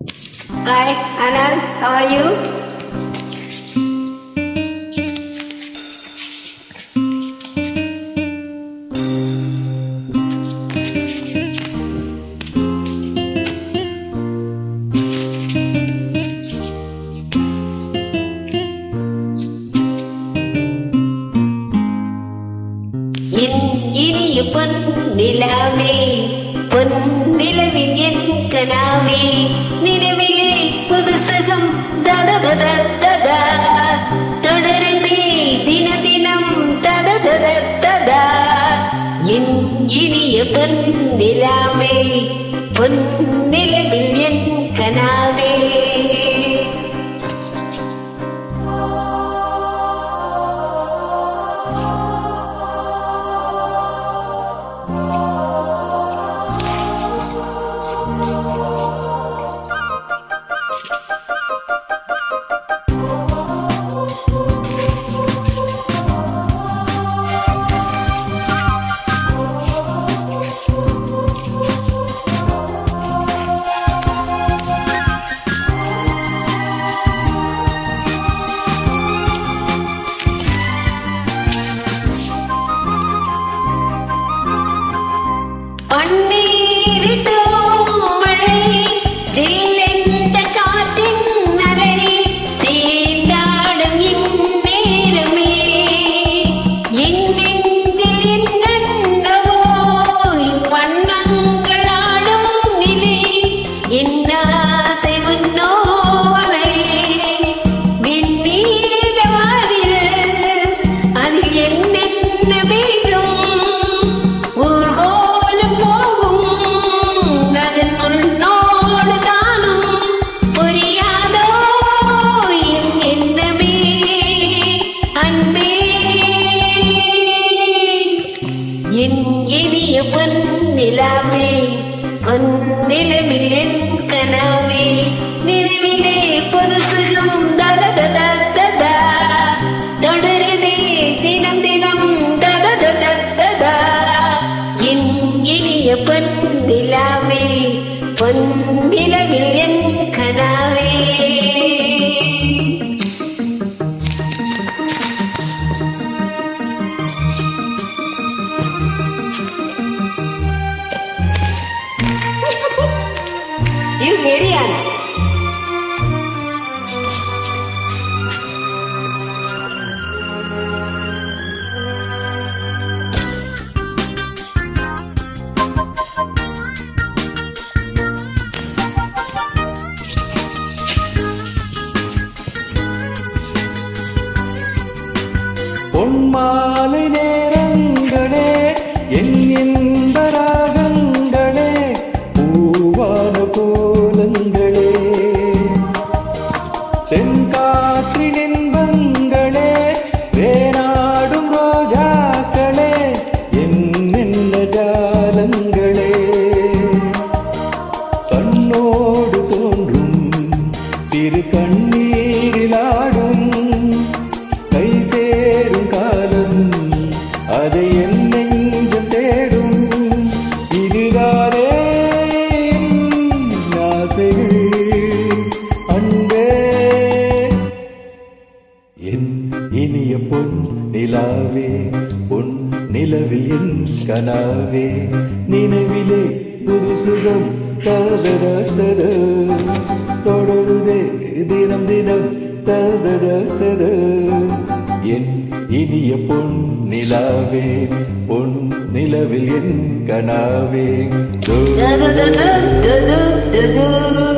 Hi, Anand, how are you? என் இனிய பொன் நிலாவே பொன் நிலவின் என் கனாவே நினைவிலே புது சுகம் தத தத தொடருதே தின தினம் தத தத ததா என் இனிய பொன் நிலாவே பொன் நிலவில் என் கனாவே. என் இனிய பொன் நிலாவே பொன் நிலவில் என் கனவே நினைவிலே பொது சுகம் தொடருதே தினம் தினம் என் இனிய பொன் நிலாவே பொன் நிலவில் என் You Mariana. பொன்மாலை நேரங்களே கோலங்களே தென்காற்றின் இன்பங்களே வேணாடும் ரோஜாக்களே என்னென்ன ஜாலங்களே. கண்ணோடு தோன்றும் சிறு கண்ணீரிலாடும் கை சேரும் காலம் அதை என்னை நிலாவே உன் நிலவில் என் கனாவே நினைவிலே புது சுகம் ததததத. தொடருதே தினம் தினம் ததததத. என் இனிய பொன் நிலாவே பொன் நிலவில் என் கனாவே. Da da da